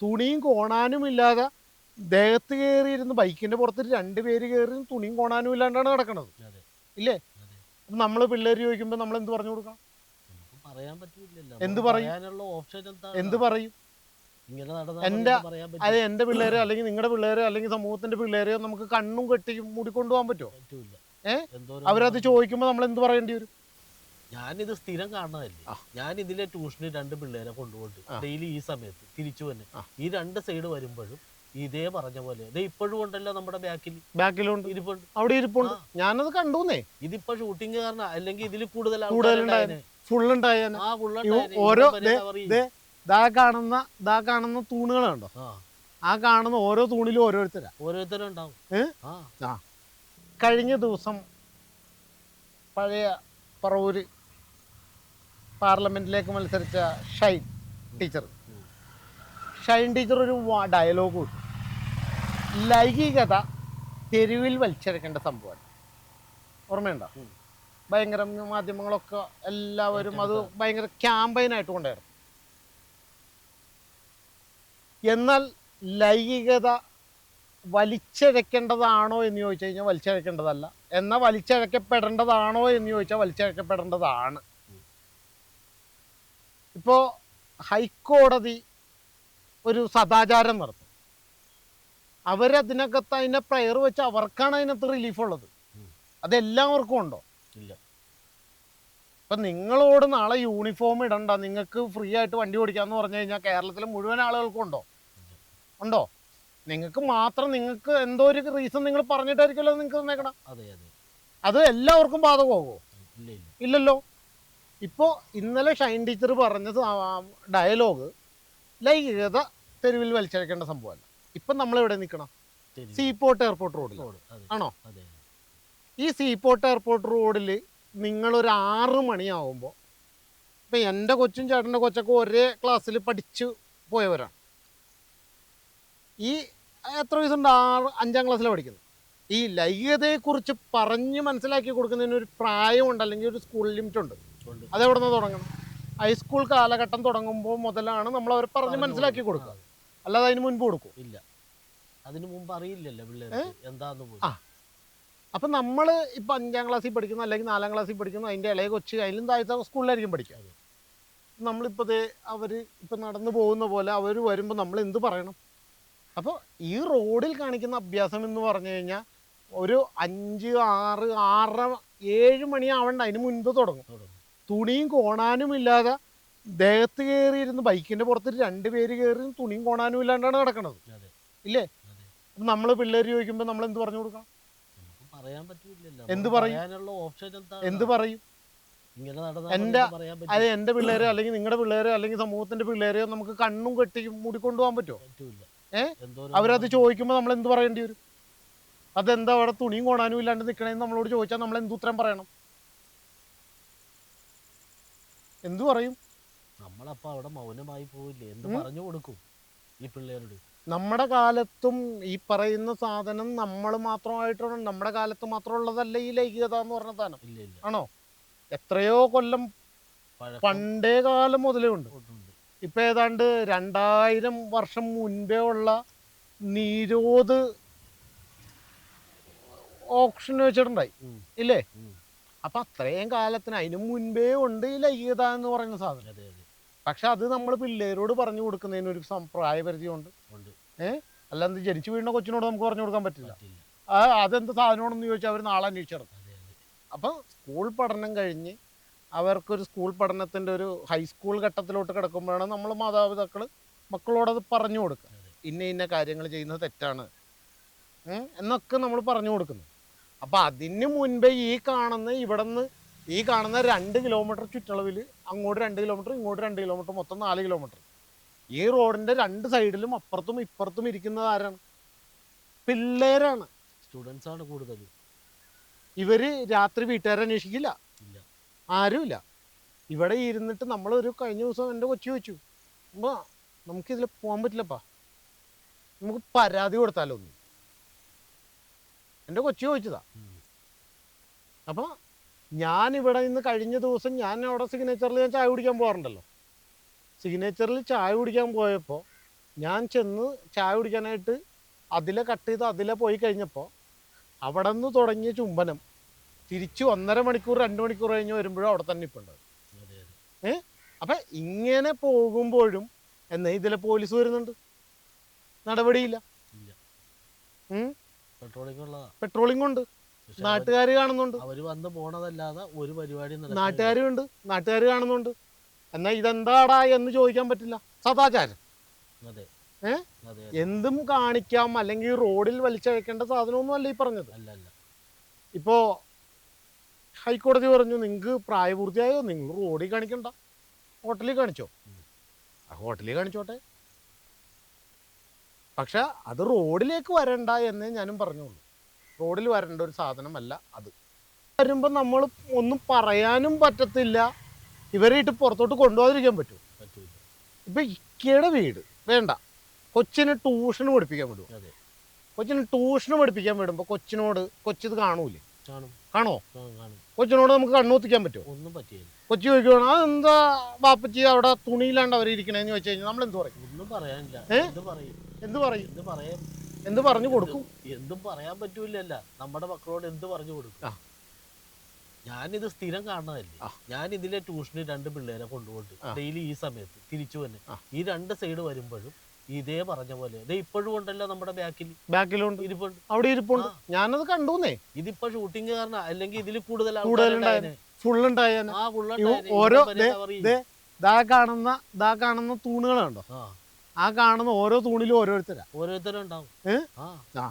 തുണിയും കോണാനും ഇല്ലാതെ ദേഹത്ത് കയറിയിരുന്ന് ബൈക്കിന്റെ പുറത്ത് രണ്ട് പേര് കയറി തുണിയും കോണാനും ഇല്ലാണ്ടാണ് നടക്കണത്. ഇല്ലേ? അപ്പൊ നമ്മൾ പിള്ളേർ ചോദിക്കുമ്പോൾ നമ്മൾ എന്ത് പറഞ്ഞു കൊടുക്കണം? എന്ത് പറയും? എന്താ പറയും? എന്റെ- പറയാൻ അത് എന്റെ പിള്ളേരോ അല്ലെങ്കിൽ നിങ്ങളുടെ പിള്ളേരെ അല്ലെങ്കിൽ സമൂഹത്തിന്റെ പിള്ളേരെയോ നമുക്ക് കണ്ണും കെട്ടി മൂടിക്കൊണ്ടുപോകാൻ പറ്റുമോ? ഏഹ് അവരത് ചോദിക്കുമ്പോൾ നമ്മൾ എന്ത് പറയേണ്ടി വരും? ഞാനിത് സ്ഥിരം കാണുന്നതല്ലേ. ഞാൻ ഇതിലെ ട്യൂഷന് രണ്ട് പിള്ളേരെ കൊണ്ടുപോയിട്ട് ഡെയിലി ഈ സമയത്ത് തിരിച്ചു തന്നെ ഈ രണ്ട് സൈഡ് വരുമ്പോഴും ഇതേ പറഞ്ഞ പോലെ. ഇപ്പോഴും ഉണ്ടല്ലോ നമ്മുടെ ബാക്കിൽ ബാക്കിലുണ്ട്. ഇരിപ്പുണ്ട് അവിടെ ഇരിപ്പുണ്ട്. ഞാനത് കണ്ടു ഇതിപ്പോ ഷൂട്ടിംഗ് കാരണം അല്ലെങ്കിൽ ഇതിൽ കൂടുതൽ. ഫുൾ. ഓരോ. ദേ കാണുന്ന ദാ കാണുന്ന തൂണുകളുണ്ടോ? ആ. കാണുന്ന ഓരോ തൂണിലും ഓരോരുത്തരാ. ഓരോരുത്തരും ഉണ്ടാവും ഏ? ആ. കഴിഞ്ഞ ദിവസം പഴയ പറവൂര് പാർലമെന്റിലേക്ക് മത്സരിച്ച ഷൈൻ ടീച്ചർ. ഷൈൻ ടീച്ചർ ഒരു ഡയലോഗ് കൊടുത്തു ലൈംഗികത തെരുവിൽ വലിച്ചെടുക്കേണ്ട സംഭവമാണ്. ഓർമ്മയുണ്ടോ? ഭയങ്കര മാധ്യമങ്ങളൊക്കെ എല്ലാവരും അത് ഭയങ്കര ക്യാമ്പയിനായിട്ട് കൊണ്ടുവരും എന്നാൽ ലൈംഗികത വലിച്ചഴക്കേണ്ടതാണോ എന്ന് ചോദിച്ചു കഴിഞ്ഞാൽ വലിച്ചഴക്കേണ്ടതല്ല എന്നാൽ വലിച്ചഴക്കപ്പെടേണ്ടതാണോ എന്ന് ചോദിച്ചാൽ വലിച്ചഴക്കപ്പെടേണ്ടതാണ് ഇപ്പോൾ ഹൈക്കോടതി ഒരു സദാചാരം നടത്തും. അവരതിനകത്ത് അതിനെ പ്രയർ വെച്ച് അവർക്കാണ് അതിനകത്ത് റിലീഫ് ഉള്ളത്. അതെല്ലാവർക്കും ഉണ്ടോ? ഇല്ല. ഇപ്പം നിങ്ങളോട് നാളെ യൂണിഫോം ഇടണ്ട. നിങ്ങൾക്ക് ഫ്രീ ആയിട്ട് വണ്ടി ഓടിക്കാന്ന് പറഞ്ഞു കഴിഞ്ഞാൽ കേരളത്തിലെ മുഴുവൻ ആളുകൾക്കും ഉണ്ടോ? ഉണ്ടോ? നിങ്ങൾക്ക് മാത്രം നിങ്ങൾക്ക് എന്തോ ഒരു റീസൺ നിങ്ങൾ പറഞ്ഞിട്ടായിരിക്കുമല്ലോ നിങ്ങൾക്ക് തന്നേക്കണം. അതെ എല്ലാവർക്കും ബാധകമാകുമോ ഇല്ല ഇല്ല. ഇല്ലല്ലോ? ഇപ്പോൾ ഇന്നലെ ഷൈൻ ടീച്ചർ പറഞ്ഞ ഡയലോഗ് ലൈംഗികത തെരുവിൽ വലിച്ചഴക്കേണ്ട സംഭവമല്ല. ഇപ്പം നമ്മൾ എവിടെ നിൽക്കണം. സീപോർട്ട് എയർപോർട്ട് റോഡിൽ ആണോ? ഈ സീപോർട്ട് എയർപോർട്ട് റോഡിൽ നിങ്ങളൊരു ആറ് മണിയാവുമ്പോൾ ഇപ്പം എന്റെ കൊച്ചും ചേട്ടന്റെ കൊച്ചൊക്കെ ഒരേ ക്ലാസ്സിൽ പഠിച്ചു പോയവരാണ് ഈ എത്ര വയസ്സുണ്ട്? ആറ് അഞ്ചാം ക്ലാസ്സിലാണ് പഠിക്കുന്നത്. ഈ ലൈംഗികതയെക്കുറിച്ച് പറഞ്ഞ് മനസ്സിലാക്കി കൊടുക്കുന്നതിന് ഒരു പ്രായമുണ്ട് അല്ലെങ്കിൽ ഒരു സ്കൂൾ ലിമിറ്റ് ഉണ്ട്. അതെവിടെ നിന്ന് തുടങ്ങണം ഹൈസ്കൂൾ കാലഘട്ടം തുടങ്ങുമ്പോൾ മുതലാണ് നമ്മൾ അവർ പറഞ്ഞ് മനസ്സിലാക്കി കൊടുക്കുക. അല്ലാതെ അതിന് മുൻപ് കൊടുക്കും. ഇല്ല. അതിന് മുമ്പ് അറിയില്ലല്ലോ പിള്ളേർക്ക് എന്താന്ന് പോലും. അപ്പം നമ്മൾ ഇപ്പം അഞ്ചാം ക്ലാസ്സിൽ പഠിക്കുന്നു അല്ലെങ്കിൽ നാലാം ക്ലാസ്സിൽ പഠിക്കുന്നു അതിന്റെ ഇളയ കൊച്ച് അതിലും താഴത്തെ സ്കൂളിലായിരിക്കും പഠിക്കുക. നമ്മളിപ്പോൾ ദേ അവർ ഇപ്പം നടന്നു പോകുന്ന പോലെ അവർ വരുമ്പോൾ നമ്മൾ എന്ത് പറയണം? അപ്പോൾ ഈ റോഡിൽ കാണിക്കുന്ന അഭ്യാസം എന്ന് പറഞ്ഞു കഴിഞ്ഞാൽ ഒരു അഞ്ച് ആറ് ആറര ഏഴ് മണിയാവണ്ട അതിന് മുൻപ് തുടങ്ങും. തുണിയും കോണാനും ഇല്ലാതെ ദേഹത്ത് കയറിയിരുന്ന് ബൈക്കിന്റെ പുറത്ത് രണ്ട് പേര് കയറി തുണിയും കോണാനും ഇല്ലാണ്ടാണ് നടക്കണത്. ഇല്ലേ? അപ്പൊ നമ്മൾ നമ്മൾ പിള്ളേർ ചോദിക്കുമ്പോൾ നമ്മൾ എന്ത് പറഞ്ഞു കൊടുക്കണം? എന്ത് പറയും? എന്താ പറയും? പറയാൻ അത് എന്റെ പിള്ളേരോ അല്ലെങ്കിൽ നിങ്ങളുടെ പിള്ളേരെ അല്ലെങ്കിൽ സമൂഹത്തിന്റെ പിള്ളേരെയോ നമുക്ക് കണ്ണും കെട്ടി മൂടിക്കൊണ്ടുപോകാൻ പറ്റോ പറ്റുമോ ഏഹ് അവരത് ചോദിക്കുമ്പോൾ നമ്മൾ എന്ത് പറയേണ്ടി വരും? അതെന്താ അവിടെ തുണിയും കോണാനും ഇല്ലാണ്ട് നിൽക്കണേന്ന് നമ്മളോട് ചോദിച്ചാൽ നമ്മൾ എന്ത് ഉത്തരം പറയണം? എന്തു പറയും? നമ്മളപ്പോ അവിടെ മൗനമായി പോവില്ലേ? എന്ത് പറഞ്ഞു കൊടുക്കും ഈ പിള്ളേരോട്? നമ്മുടെ കാലത്തും ഈ പറയുന്ന സാധനം നമ്മൾ മാത്രമായിട്ടാണ്. നമ്മുടെ കാലത്ത് മാത്രം ഉള്ളതല്ല ഈ ലൈംഗികത എന്ന് പറഞ്ഞ സാധനം. ആണോ? എത്രയോ കൊല്ലം പണ്ടേ കാലം മുതലേ ഉണ്ട്. ഇപ്പൊ ഏതാണ്ട് രണ്ടായിരം വർഷം മുൻപേ ഉള്ള നീരോത് ഓപ്ഷൻ വെച്ചിട്ടുണ്ടായി. ഇല്ലേ. അപ്പൊ അത്രയും കാലത്തിന് അതിനു മുൻപേ ഉണ്ട് ഈ ലൈംഗികത എന്ന് പറയുന്ന സാധനം. പക്ഷെ അത് നമ്മൾ പിള്ളേരോട് പറഞ്ഞു കൊടുക്കുന്നതിന് ഒരു പ്രായപരിധിയുണ്ട് ഉണ്ട്. അല്ലാണ്ട് ജനിച്ചു വീഴുന്ന കൊച്ചിനോട് നമുക്ക് പറഞ്ഞു കൊടുക്കാൻ പറ്റില്ല. അതെന്ത് സാധനമാണെന്ന് ചോദിച്ചാൽ അവർ നാളെ അതെ അപ്പോൾ സ്കൂൾ പഠനം കഴിഞ്ഞ് അവർക്കൊരു സ്കൂൾ പഠനത്തിന്റെ ഒരു ഹൈസ്കൂൾ ഘട്ടത്തിലോട്ട് കിടക്കുമ്പോഴാണ് നമ്മൾ മാതാപിതാക്കൾ മക്കളോടത് പറഞ്ഞു കൊടുക്കുക. ഇന്ന ഇന്ന കാര്യങ്ങൾ ചെയ്യുന്നത് തെറ്റാണ്. എന്നൊക്കെ നമ്മൾ പറഞ്ഞു കൊടുക്കുന്നു അപ്പം അതിന് മുൻപേ ഈ കാണുന്ന ഇവിടെ നിന്ന് ഈ കാണുന്ന രണ്ട് കിലോമീറ്റർ ചുറ്റളവിൽ അങ്ങോട്ട് രണ്ട് കിലോമീറ്റർ ഇങ്ങോട്ട് രണ്ട് കിലോമീറ്റർ മൊത്തം നാല് കിലോമീറ്റർ ഈ റോഡിന്റെ രണ്ട് സൈഡിലും അപ്പുറത്തും ഇപ്പുറത്തും ഇരിക്കുന്നത് ആരാണ്? പിള്ളേരാണ്. സ്റ്റുഡൻസ് ആണ് കൂടുതൽ ഇവർ രാത്രി വീട്ടുകാരെ അന്വേഷിക്കില്ല. ഇല്ല. ആരുമില്ല ഇവിടെ ഇരുന്നിട്ട് നമ്മളൊരു കഴിഞ്ഞ ദിവസം എന്റെ കൊച്ചു ചോദിച്ചു അമ്മ നമുക്കിതിൽ പോകാൻ പറ്റില്ലപ്പാ. നമുക്ക് പരാതി കൊടുത്താലോ ഒന്ന്? എന്റെ കൊച്ചു ചോദിച്ചതാ. അപ്പോൾ ഞാനിവിടെ ഇവിടെ നിന്ന് കഴിഞ്ഞ ദിവസം ഞാൻ അവിടെ സിഗ്നേച്ചറിൽ ഞാൻ ചായ കുടിക്കാൻ പോകാറുണ്ടല്ലോ. സിഗ്നേച്ചറിൽ ചായ കുടിക്കാൻ പോയപ്പോൾ ഞാൻ ചെന്ന് ചായ കുടിക്കാനായിട്ട് അതിലെ കട്ട് ചെയ്ത് അതിലെ പോയി കഴിഞ്ഞപ്പോൾ അവിടെ നിന്ന് തുടങ്ങിയ ചുംബനം തിരിച്ചു ഒന്നര മണിക്കൂർ രണ്ട് മണിക്കൂർ കഴിഞ്ഞ് വരുമ്പോഴും അവിടെ തന്നെ ഇപ്പം ഉണ്ട് അതെ. അതെ അപ്പം ഇങ്ങനെ പോകുമ്പോഴും എന്നെ ഇതിലെ പോലീസ് വരുന്നുണ്ട്? നടപടിയില്ല. പെട്രോളിംഗ് ഉണ്ട് നാട്ടുകാർ കാണുന്നുണ്ട്. അവർ വന്ന് പോണതല്ലാതെ ഒരു പരിപാടി നാട്ടുകാരും ഉണ്ട്. നാട്ടുകാർ കാണുന്നുണ്ട്. എന്നാ ഇതെന്താടാ എന്ന് ചോദിക്കാൻ പറ്റില്ല. സദാചാരം. അതെ. എന്തും കാണിക്കാം. അല്ലെങ്കിൽ റോഡിൽ വലിച്ചഴക്കേണ്ട സാധനമൊന്നും അല്ല ഈ പറഞ്ഞത്. അല്ല അല്ല. ഇപ്പോ ഹൈക്കോടതി പറഞ്ഞു നിങ്ങൾക്ക് പ്രായപൂർത്തിയായോ? നിങ്ങൾ റോഡിൽ കാണിക്കണ്ട. ഹോട്ടലിൽ കാണിച്ചോ. ആ ഹോട്ടലിൽ കാണിച്ചോട്ടെ. പക്ഷെ അത് റോഡിലേക്ക് വരണ്ട എന്ന് ഞാനും പറഞ്ഞുള്ളൂ. റോഡിൽ വരേണ്ട ഒരു സാധനമല്ല അത്. വരുമ്പോൾ നമ്മൾ ഒന്നും പറയാനും പറ്റത്തില്ല. ഇവരെ ഇട്ട് പുറത്തോട്ട് കൊണ്ടുപോകാതിരിക്കാൻ പറ്റും. പറ്റൂല. ഇപ്പൊ ഇക്കയുടെ വീട് വേണ്ട. കൊച്ചിന് ട്യൂഷൻ പഠിപ്പിക്കാൻ വിടും അതെ. കൊച്ചിന് ട്യൂഷൻ പഠിപ്പിക്കാൻ വിടുമ്പോൾ കൊച്ചിനോട് കൊച്ചിത് കാണൂലേ? കാണും. കാണോ? കാണും കാണും. കൊച്ചിനോട് നമുക്ക് കണ്ണൂത്തിക്കാൻ പറ്റുമോ ഒന്നും പറ്റിയില്ല കൊച്ചി ചോദിക്കുകയാണ് അതെന്താ ബാപ്പച്ചി അവിടെ തുണിയിലാണ്ട് അവരിക്കണേന്ന് ചോദിച്ചു കഴിഞ്ഞാൽ നമ്മൾ എന്ത് പറയും? ഒന്നും പറയാനില്ല. ഏ? എന്ത് പറയും? എന്ത് പറയും? എന്ത് പറയാൻ എന്ത് പറഞ്ഞു കൊടുക്കും? എന്തും പറയാൻ പറ്റൂലല്ല നമ്മുടെ മക്കളോട് എന്ത് പറഞ്ഞു കൊടുക്കും. ഞാനിത് സ്ഥിരം കാണുന്നതല്ലേ. ഞാൻ ഇതിലെ ട്യൂഷന് രണ്ട് പിള്ളേരെ കൊണ്ടുപോയിട്ട്. ഡെയിലി ഈ സമയത്ത് തിരിച്ചു തന്നെ ഈ രണ്ട് സൈഡ് വരുമ്പോഴും ഇതേ പറഞ്ഞ പോലെ. ഇത് ഇപ്പോഴും ഉണ്ടല്ലോ നമ്മുടെ ബാക്കിൽ. ബാക്കിലുണ്ട്. ഇരിപ്പുണ്ട്. അവിടെ ഇരിപ്പുണ്ട്. ഞാനത് കണ്ടു ഇതിപ്പോ ഷൂട്ടിംഗ് കാരണം അല്ലെങ്കിൽ ഇതിൽ കൂടുതൽ ഇവ ഓരോ ദാ കാണുന്ന ദാ കാണുന്ന തൂണുകളുണ്ടോ ആ കാണുന്ന ഓരോ തൂണിലും ഓരോരുത്തരാ. ഓരോരുത്തരും ഉണ്ടാവും? ആ.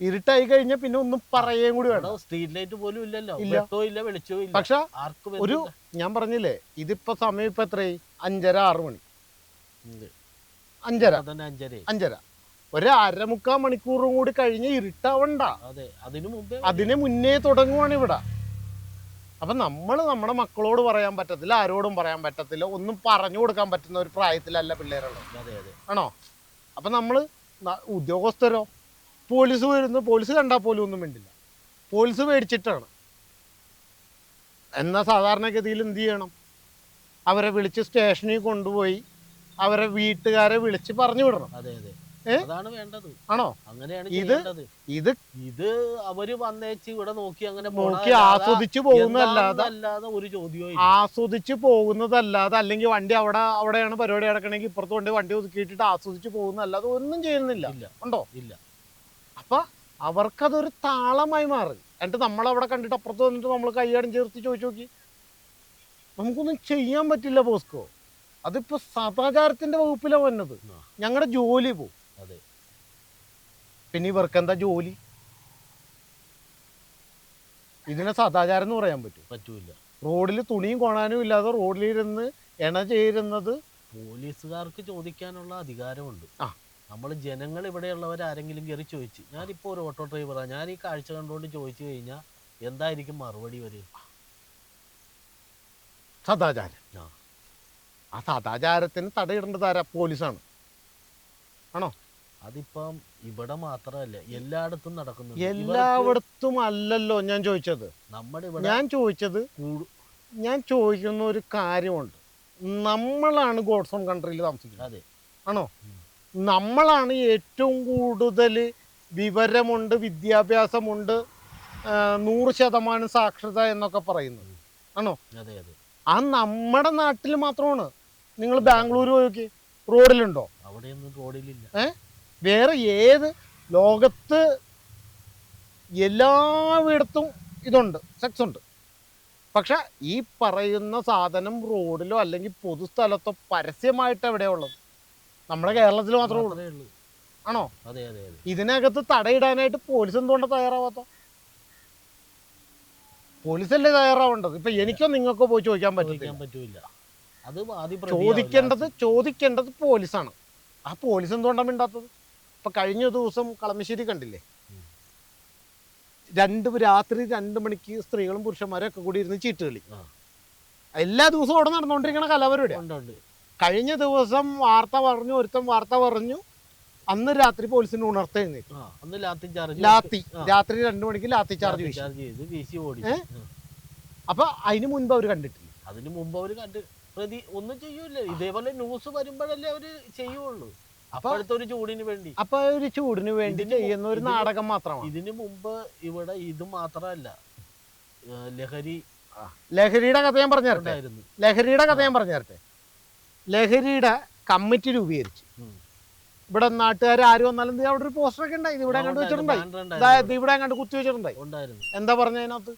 ഇരുട്ടായി കഴിഞ്ഞാൽ പിന്നെ ഒന്നും പറയുകയും കൂടി വേണം സ്ട്രീറ്റ് ലൈറ്റ് പോലും ഇല്ലല്ലോ. ഇല്ല. വെളിച്ചവും ഇല്ല. പക്ഷെ ആർക്കും ഒരു ഞാൻ പറഞ്ഞില്ലേ ഇതിപ്പോ സമയം ഇപ്പൊ എത്രയായി? അഞ്ചര ആറ് മണി. അഞ്ചര. അഞ്ചര അഞ്ചര. ഒരു അരമുക്കാൽ മണിക്കൂറും കൂടി കഴിഞ്ഞ് ഇരുട്ടാവണ്ട. അതെ അതിനു മുമ്പേ അതിന് മുന്നേ തുടങ്ങുവാണ് ഇവിടെ. അപ്പൊ നമ്മൾ നമ്മുടെ മക്കളോട് പറയാൻ പറ്റത്തില്ല ആരോടും പറയാൻ പറ്റത്തില്ല. ഒന്നും പറഞ്ഞു കൊടുക്കാൻ പറ്റുന്ന ഒരു പ്രായത്തിലല്ല പിള്ളേരുള്ളത്. അതെ അതെ. ആണോ? അപ്പൊ നമ്മൾ ഉദ്യോഗസ്ഥരോ? പോലീസ് വരുന്നു പോലീസ് കണ്ടാൽ പോലും ഒന്നും വേണ്ടില്ല പോലീസ് മേടിച്ചിട്ടാണ് എന്നാൽ സാധാരണഗതിയിൽ എന്ത് ചെയ്യണം? അവരെ വിളിച്ച് സ്റ്റേഷനിൽ കൊണ്ടുപോയി അവരെ വീട്ടുകാരെ വിളിച്ച് പറഞ്ഞു വിടണം. അതെ അതെ? അതാണ് വേണ്ടത്. ആണോ? അങ്ങനെയാണ് ഇത് ഇത് ഇത് അവർ വന്നേച്ച് ഇവിടെ നോക്കി അങ്ങനെ നോക്കി ആസ്വദിച്ചു പോകുന്നതല്ലാതെ അല്ലാതെ ഒരു ചോദ്യവും ആസ്വദിച്ചു പോകുന്നതല്ലാതെ അല്ലെങ്കിൽ വണ്ടി അവിടെ അവിടെയാണ് പരിപാടി നടക്കണമെങ്കിൽ ഇപ്പുറത്ത് കൊണ്ട് വണ്ടി ഒതുക്കിയിട്ടിട്ട് ആസ്വദിച്ചു പോകുന്നതല്ലാതെ ഒന്നും ചെയ്യുന്നില്ല. ഉണ്ടോ? ഇല്ല. അപ്പൊ അവർക്കതൊരു താളമായി മാറി. എന്നിട്ട് നമ്മളവിടെ കണ്ടിട്ട് അപ്പുറത്ത് വന്നിട്ട് നമ്മൾ കൈയാടും ചേർത്ത് ചോദിച്ചു നോക്കി. നമുക്കൊന്നും ചെയ്യാൻ പറ്റില്ല പോസ്കോ അതിപ്പോ സദാചാരത്തിന്റെ വകുപ്പിലാണ് വന്നത്. ഞങ്ങളുടെ ജോലി അതെ പിന്നെ ഇവർക്ക് എന്താ ജോലി? ഇതിനെ സദാചാരം എന്ന് പറയാൻ പറ്റും. പറ്റൂല. റോഡിൽ തുണിയും കൊണാനും ഇല്ലാതെ റോഡിലിരുന്ന് എണ ചേരുന്നത് പോലീസുകാർക്ക് ചോദിക്കാനുള്ള അധികാരമുണ്ട്. ആ. നമ്മൾ ജനങ്ങൾ ഇവിടെയുള്ളവർ ആരെങ്കിലും കയറി ചോദിച്ച് ഞാനിപ്പോ ഒരു ഓട്ടോ ഡ്രൈവറാണ് ഞാൻ ഈ കാഴ്ച കണ്ടുകൊണ്ട് ചോദിച്ചു കഴിഞ്ഞാൽ എന്തായിരിക്കും മറുപടി വരിക സദാചാരം. ആ. സദാചാരത്തിന് തടയിടേണ്ടത് ആരാ? പോലീസാണ്. അതിപ്പം ഇവിടെ മാത്രമല്ല എല്ലായിടത്തും നടക്കുന്നു എല്ലായിടത്തും അല്ലല്ലോ ഞാൻ ചോദിച്ചത്. നമ്മുടെ ഇവിടെ ഞാൻ ചോദിച്ചത് ഞാൻ ചോദിക്കുന്ന ഒരു കാര്യമുണ്ട്. നമ്മളാണ് ഗോഡ്സ് ഓൺ കൺട്രിയിൽ താമസിക്കുന്നത്. അതെ. ആണോ? നമ്മളാണ് ഏറ്റവും കൂടുതൽ വിവരമുണ്ട് വിദ്യാഭ്യാസമുണ്ട് നൂറ് ശതമാനം സാക്ഷരത എന്നൊക്കെ പറയുന്നത്. ആണോ? അതെ അതെ. ആ നമ്മുടെ നാട്ടിൽ മാത്രമാണ്. നിങ്ങൾ ബാംഗ്ലൂർ പോയി റോഡിലുണ്ടോ? അവിടെയൊന്നും റോഡിലില്ല. വേറെ ഏത് ലോകത്ത് എല്ലായിടത്തും ഇതുണ്ട് സെക്സ് ഉണ്ട്. പക്ഷെ ഈ പറയുന്ന സാധനം റോഡിലോ അല്ലെങ്കിൽ പൊതുസ്ഥലത്തോ പരസ്യമായിട്ട് എവിടെയാ ഉള്ളത്? നമ്മുടെ കേരളത്തിൽ മാത്രമേ ഉള്ളൂ. ആണോ? അതെ അതെ ഇതിനകത്ത് തടയിടാനായിട്ട് പോലീസ് എന്തുകൊണ്ട് തയ്യാറാവാത്ത പോലീസല്ലേ തയ്യാറാവേണ്ടത്? ഇപ്പൊ എനിക്കോ നിങ്ങൾക്കോ പോയി ചോദിക്കാൻ പറ്റില്ല അത് ചോദിക്കേണ്ടത് ചോദിക്കേണ്ടത് പോലീസാണ്. ആ പോലീസ് എന്തുകൊണ്ടാണ് മിണ്ടാത്തത്? ഇപ്പൊ കഴിഞ്ഞ ദിവസം കളമശ്ശേരി കണ്ടില്ലേ. രണ്ട് രാത്രി രണ്ട് മണിക്ക് സ്ത്രീകളും പുരുഷന്മാരും ഒക്കെ കൂടി ഇരുന്ന് ചീട്ട് കളി. എല്ലാ ദിവസവും അവിടെ നടന്നുകൊണ്ടിരിക്കണ കലാപരിപാടി കഴിഞ്ഞ ദിവസം വാർത്ത പറഞ്ഞു ഒരുത്തൻ വാർത്ത പറഞ്ഞു അന്ന് രാത്രി പോലീസിന് ഉണർത്തെഴുന്നേറ്റ് ആ അന്ന് ലാത്തി ചാർജ് ലാത്തി രാത്രി രണ്ടു മണിക്ക് ലാത്തി ചാർജ് വീശി. ഓടി. അപ്പൊ അതിന് മുൻപ് അവർ കണ്ടിട്ടില്ല. അതിന് മുമ്പ് അവർ കണ്ട് പ്രതി ഒന്നും ചെയ്യൂല. ഇതേപോലെ ന്യൂസ് വരുമ്പോഴല്ലേ അവർ ചെയ്യുള്ളൂ. അപ്പോഴത്തെ ഒരു ചൂടിന് വേണ്ടി. അപ്പൊ ഒരു ചൂടിന് വേണ്ടി ചെയ്യുന്ന ഒരു നാടകം മാത്രമാണ് ഇതിനു മുമ്പ് ഇവിടെ ഇത് മാത്രമല്ല ലഹരി ലഹരിയുടെ കഥ ഞാൻ പറഞ്ഞു തരട്ടെ ലഹരിയുടെ കഥ ഞാൻ പറഞ്ഞു തരട്ടെ ലഹരിയുടെ കമ്മിറ്റി രൂപീകരിച്ചു. ഇവിടെ നാട്ടുകാർ ആര് വന്നാലും അവിടെ ഒരു പോസ്റ്റർ ഒക്കെ ഉണ്ടായി. ഇവിടെ കണ്ടു വെച്ചിട്ടുണ്ടായി. ഇവിടെ കണ്ട് കുത്തി വെച്ചിട്ടുണ്ടായി. എന്താ പറഞ്ഞ അതിനകത്ത്.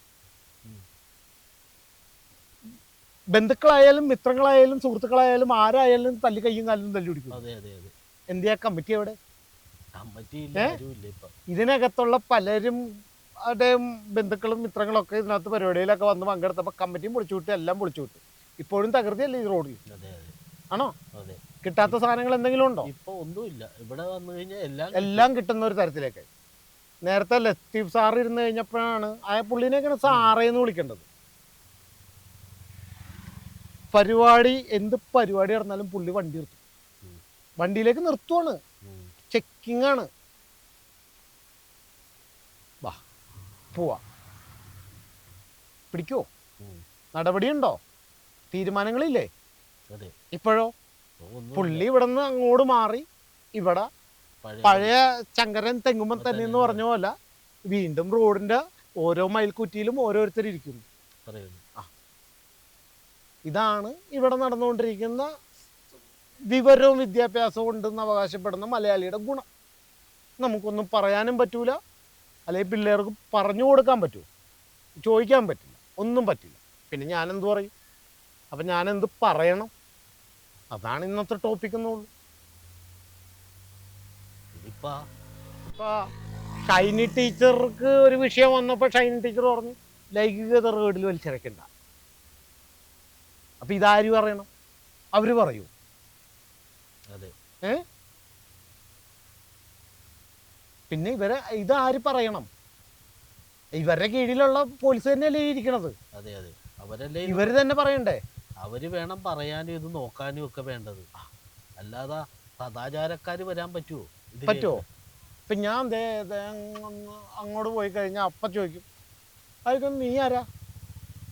ബന്ധുക്കളായാലും മിത്രങ്ങളായാലും സുഹൃത്തുക്കളായാലും ആരായാലും തല്ലി കയ്യും കാലും തല്ലി പിടിക്കും. അതെ അതെ അവിടെ? ഇതിനകത്തുള്ള പലരും അവരുടെയും ബന്ധുക്കളും മിത്രങ്ങളും ഒക്കെ ഇതിനകത്ത് പരിപാടിയിലൊക്കെ വന്ന് പങ്കെടുത്തപ്പോൾ കമ്മിറ്റിയും പൊളിച്ചു വിട്ടു എല്ലാം പൊളിച്ചു വിട്ടു ഇപ്പോഴും തകൃതിയല്ലേ ഈ റോഡിൽ ആണോ? കിട്ടാത്ത സാധനങ്ങൾ എന്തെങ്കിലും ഉണ്ടോ? ഇപ്പൊ ഒന്നുമില്ല ഇവിടെ വന്നു കഴിഞ്ഞാൽ എല്ലാം എല്ലാം കിട്ടുന്ന ഒരു തരത്തിലേക്ക്. നേരത്തെ ലത്തീഫ് സാർ ഇരുന്ന് കഴിഞ്ഞപ്പോഴാണ് ആ പുള്ളിനെയൊക്കെയാണ് സാറേന്ന് വിളിക്കേണ്ടത്. പരിപാടി എന്ത് പരിപാടി നടന്നാലും പുള്ളി വണ്ടി നിർത്തും. വണ്ടിയിലേക്ക് നിർത്തുവാണ്. ചെക്കിംഗ് ആണ്. വാ പോവാ. പിടിക്കോ. നടപടിയുണ്ടോ? തീരുമാനങ്ങളില്ലേ? ഇപ്പോഴോ? പുള്ളി ഇവിടെ നിന്ന് അങ്ങോട്ട് മാറി. ഇവിടെ പഴയ ചങ്കരൻ തെങ്ങുമ്പം തന്നെ. എന്ന് പറഞ്ഞ പോലെ വീണ്ടും റോഡിന്റെ ഓരോ മയിൽക്കുറ്റിയിലും ഓരോരുത്തർ ഇരിക്കുന്നു. ഇതാണ് ഇവിടെ നടന്നുകൊണ്ടിരിക്കുന്ന വിവരവും വിദ്യാഭ്യാസവും ഉണ്ടെന്ന് അവകാശപ്പെടുന്ന മലയാളിയുടെ ഗുണം. നമുക്കൊന്നും പറയാനും പറ്റൂല. അല്ലെങ്കിൽ പിള്ളേർക്ക് പറഞ്ഞു കൊടുക്കാൻ പറ്റൂ ചോദിക്കാൻ പറ്റില്ല. ഒന്നും പറ്റില്ല. പിന്നെ ഞാനെന്ത് പറയും? അപ്പം ഞാനെന്ത് പറയണം? അതാണ് ഇന്നത്തെ ടോപ്പിക് എന്നുള്ളൂ ഇപ്പൊ ഷൈനി ടീച്ചർക്ക് ഒരു വിഷയം വന്നപ്പോൾ ഷൈനി ടീച്ചർ പറഞ്ഞു ലൈംഗിക തെറുകേടിൽ വലിച്ചിറക്കണ്ട. അപ്പം ഇതാര് പറയണം? അവർ പറയൂ. അതെ പിന്നെ ഇവരെ ഇത് ആര് പറയണം? ഇവരുടെ കീഴിലുള്ള പോലീസ് തന്നെയല്ലേ ഇരിക്കണത്? അതെ അതെ. അവരല്ലേ ഇവർ തന്നെ പറയണ്ടേ? അവർ വേണം പറയാനും ഇത് നോക്കാനും ഒക്കെ വേണ്ടത്. അല്ലാതെ സദാചാരക്കാര് വരാൻ പറ്റുമോ? പറ്റുമോ ഇപ്പൊ ഞാൻ അങ്ങോട്ട് പോയി കഴിഞ്ഞാൽ അപ്പ ചോദിക്കും. അതൊക്കെ നീ ആരാ?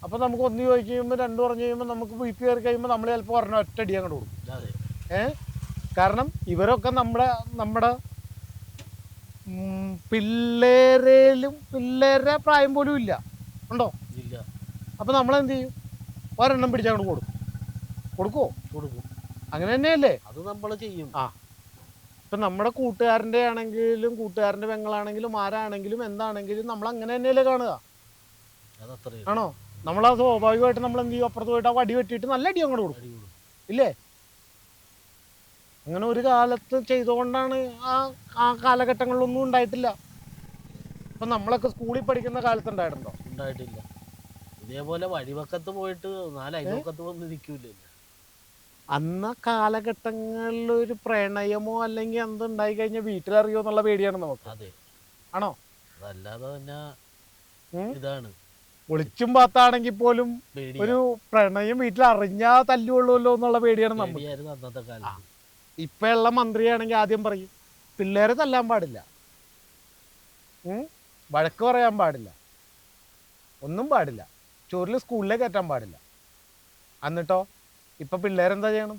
അപ്പൊ നമുക്ക് ഒന്ന് ചോദിച്ചു കഴിയുമ്പോ രണ്ട് പറഞ്ഞു കഴിയുമ്പോൾ നമുക്ക് വീട്ടിൽ കയറി കഴിയുമ്പോൾ നമ്മൾ ചിലപ്പോൾ പറഞ്ഞ ഒറ്റടി അങ്ങോട്ട് കൊടുക്കും. ഏഹ് ഏ? കാരണം ഇവരൊക്കെ നമ്മുടെ നമ്മുടെ പിള്ളേരേലും പിള്ളേരുടെ പ്രായം പോലും ഇല്ല. ഉണ്ടോ? ഇല്ല. അപ്പം നമ്മളെന്ത് ചെയ്യും? ഒരെണ്ണം പിടിച്ചങ്ങോട്ട് കൊടുക്കും. കൊടുക്കുമോ കൊടുക്കും. അങ്ങനെ തന്നെയല്ലേ? അത് നമ്മൾ ചെയ്യും. ആ. ഇപ്പം നമ്മുടെ കൂട്ടുകാരന്റെ ആണെങ്കിലും കൂട്ടുകാരന്റെ പെങ്ങളാണെങ്കിലും ആരാണെങ്കിലും എന്താണെങ്കിലും നമ്മൾ അങ്ങനെ തന്നെയല്ലേ കാണുക. ആണോ? നമ്മൾ ആ സ്വാഭാവികമായിട്ട് നമ്മൾ എന്ത് ചെയ്യും? അപ്പുറത്ത് പോയിട്ട് ആ വടി വെട്ടിയിട്ട് നല്ല അടി അങ്ങോട്ട് കൊടുക്കും. കൊടുക്കും. ഇല്ലേ? അങ്ങനെ ഒരു കാലത്ത് ചെയ്തുകൊണ്ടാണ് ആ ആ കാലഘട്ടങ്ങളിലൊന്നും ഉണ്ടായിട്ടില്ല. ഇപ്പം നമ്മളൊക്കെ സ്കൂളിൽ പഠിക്കുന്ന കാലത്ത് ഉണ്ടായിട്ടുണ്ടോ ഉണ്ടായിട്ടില്ല. ഇതേപോലെ വഴിവക്കത്ത് പോയിട്ട് നാല് അയൽവക്കത്ത് വന്ന് നിൽക്കൂലേ അന്ന കാലഘട്ടങ്ങളിൽ ഒരു പ്രണയമോ അല്ലെങ്കിൽ എന്തുണ്ടായി കഴിഞ്ഞാൽ വീട്ടിലറിയോ എന്നുള്ള പേടിയാണ് നമുക്ക്. അതെ. ആണോ? അതല്ലാതെ തന്നെ ഇതാണ്. ഒളിച്ചും പാത്താണെങ്കിൽ പോലും ഒരു പ്രണയം വീട്ടിൽ അറിഞ്ഞാ തല്ലുകൊള്ളുമല്ലോ എന്നുള്ള പേടിയാണ് നമ്മൾ അന്നത്തെ കാലത്ത്. ഇപ്പോഴുള്ള മന്ത്രിയാണെങ്കിൽ ആദ്യം പറയും പിള്ളേരെ തല്ലാൻ പാടില്ല? വഴക്ക് പറയാൻ പാടില്ല. ഒന്നും പാടില്ല. ചോറിൽ സ്കൂളിലേ കയറ്റാൻ പാടില്ല. എന്നിട്ടോ ഇപ്പൊ പിള്ളേരെന്താ ചെയ്യണം?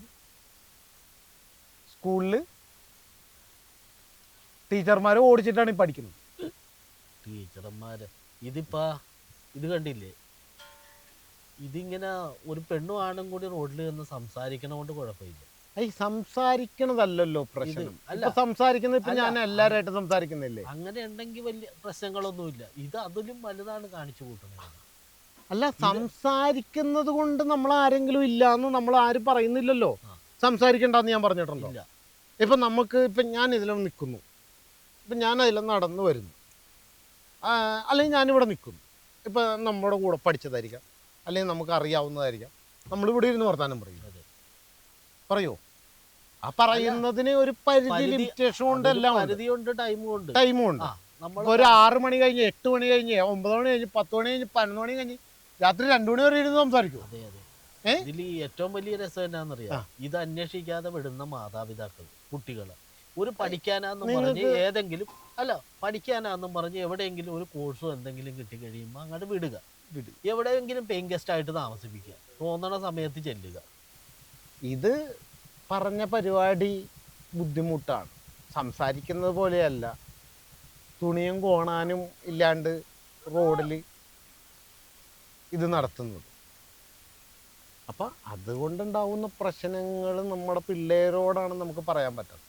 സ്കൂളിൽ ടീച്ചർമാരെ ഓടിച്ചിട്ടാണ് ഈ പഠിക്കുന്നത്. ടീച്ചർമാര് ഇതിപ്പാ ഇത് കണ്ടില്ലേ? ഇതിങ്ങനെ ഒരു പെണ്ണും ആണും കൂടി റോഡിൽ നിന്ന് സംസാരിക്കണ കൊണ്ട് കുഴപ്പമില്ല. ഈ സംസാരിക്കണതല്ലല്ലോ പ്രശ്നം. അല്ല. സംസാരിക്കുന്നത് ഇപ്പൊ ഞാൻ എല്ലാരായിട്ട് സംസാരിക്കുന്നില്ലേ? അങ്ങനെ ഉണ്ടെങ്കിൽ വലിയ പ്രശ്നങ്ങളൊന്നുമില്ല. ഇത് അതിലും വലുതാണ് കാണിച്ചു കൂട്ടുന്നത്. അല്ല സംസാരിക്കുന്നത് കൊണ്ട് നമ്മൾ ആരെങ്കിലും ഇല്ല എന്ന് നമ്മൾ ആരും പറയുന്നില്ലല്ലോ. സംസാരിക്കണ്ടെന്ന് ഞാൻ പറഞ്ഞിട്ടുണ്ടോ? ഇപ്പൊ നമുക്ക് ഇപ്പൊ ഞാൻ ഇതിലും നിൽക്കുന്നു. ഇപ്പൊ ഞാൻ അതിലും നടന്നു വരുന്നു. അല്ലെങ്കിൽ ഞാനിവിടെ നിൽക്കുന്നു. ഇപ്പൊ നമ്മുടെ കൂടെ പഠിച്ചതായിരിക്കാം. അല്ലെങ്കിൽ നമുക്ക് അറിയാവുന്നതായിരിക്കാം. നമ്മൾ ഇവിടെ ഇരുന്ന് വർത്താനം പറയും. പറയോ. ആ പറയുന്നതിന് ഒരു പരിധി ലിമിറ്റേഷൻ കൊണ്ട് അതൊരു എല്ലാം ഉണ്ട് പരിധിയുണ്ട് ഉണ്ട്. ഉണ്ട്. ഒരു ആറ് മണി കഴിഞ്ഞ് എട്ട് മണി കഴിഞ്ഞ് ഒമ്പത് മണി കഴിഞ്ഞ് പത്ത് മണി കഴിഞ്ഞ് പതിനൊന്ന് മണി കഴിഞ്ഞ് രാത്രി രണ്ടു മണി വരെ ഇരുന്ന് സംസാരിക്കും അതെ അതെ? ഇതിൽ ഈ ഏറ്റവും വലിയ രസം. എന്നാന്നറിയാം? ഇത് അന്വേഷിക്കാതെ വിടുന്ന മാതാപിതാക്കൾ കുട്ടികൾ. ഒരു പഠിക്കാനാന്നും പറഞ്ഞ് ഏതെങ്കിലും അല്ല പഠിക്കാനാന്നും പറഞ്ഞ് എവിടെയെങ്കിലും ഒരു കോഴ്സോ എന്തെങ്കിലും കിട്ടി കഴിയുമ്പോൾ അങ്ങോട്ട് വിടുക. വിടും. എവിടെയെങ്കിലും പെയിൻ ഗസ്റ്റ് ആയിട്ട് താമസിപ്പിക്കുക. തോന്നണ സമയത്ത് ചെല്ലുക. ഇത് പറഞ്ഞ പരിപാടി ബുദ്ധിമുട്ടാണ്. സംസാരിക്കുന്നത് പോലെയല്ല. തുണിയും കോണാനും ഇല്ലാണ്ട് റോഡിൽ ഇത് നടത്തുന്നത്. അപ്പം അതുകൊണ്ടുണ്ടാവുന്ന പ്രശ്നങ്ങൾ നമ്മുടെ പിള്ളേരോടാണ് നമുക്ക് പറയാൻ പറ്റുന്നത്